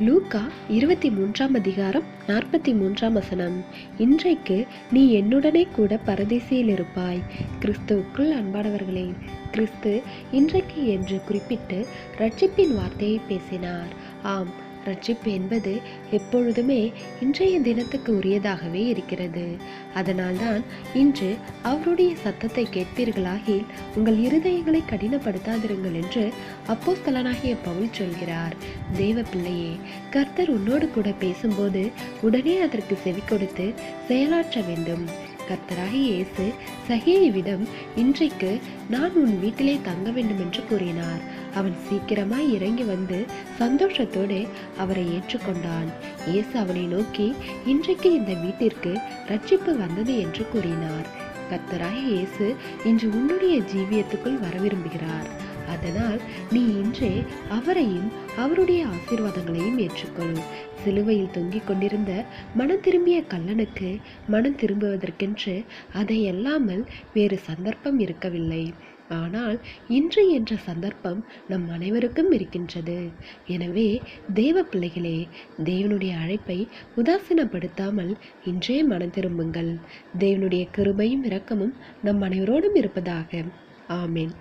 லூக்கா இருபத்தி மூன்றாம் அதிகாரம் நாற்பத்தி மூன்றாம் வசனம். இன்றைக்கு நீ என்னுடனே கூட பரதேசியில் இருப்பாய். கிறிஸ்துவுக்குள் அன்பானவர்களே கிறிஸ்து இன்றைக்கு என்று குறிப்பிட்டு ரட்சிப்பின் வார்த்தையை பேசினார். ஆம் ரட்சிப்பு என்பது எப்பொழுதுமே இன்றைய தினத்துக்கு உரியதாகவே இருக்கிறது. அதனால்தான் இன்று அவருடைய சத்தத்தை கேட்பீர்களாகில் உங்கள் இருதயங்களை கடினப்படுத்தாதிருங்கள் என்று அப்போஸ்தலனாகிய பவுல் சொல்கிறார். தேவ பிள்ளையே கர்த்தர் உன்னோடு கூட பேசும்போது உடனே அதற்கு செவி கொடுத்து செயலாற்ற வேண்டும். கர்த்தராகி இயேசு சகேயுவிடம் இன்றைக்கு நான் உன் வீட்டிலே தங்க வேண்டும் என்று கூறினார். அவன் சீக்கிரமாய் இறங்கி வந்து சந்தோஷத்தோடு அவரை ஏற்றுக்கொண்டான். இயேசு அவனை நோக்கி இன்றைக்கு இந்த வீட்டிற்கு ரட்சிப்பு வந்தது என்று கூறினார். கர்த்தராகிய இயேசு இன்று உன்னுடைய ஜீவியத்துக்குள் வர விரும்புகிறார். அதனால் நீ இன்றே அவரையும் அவருடைய ஆசீர்வாதங்களையும் ஏற்றுக்கொள். சிலுவையில் தொங்கிக் கொண்டிருந்த மனம் திரும்பிய கல்லனுக்கு மனம் திரும்புவதற்கென்று அதை அல்லாமல் வேறு சந்தர்ப்பம் இருக்கவில்லை. ஆனால் இன்று என்ற சந்தர்ப்பம் நம் அனைவருக்கும் இருக்கின்றது. எனவே தேவ பிள்ளைகளே தேவனுடைய அழைப்பை உதாசீனப்படுத்தாமல் இன்றே மனம் திரும்புங்கள். தேவனுடைய கிருபையும் இரக்கமும் நம் அனைவரோடும் இருப்பதாக. ஆமேன்.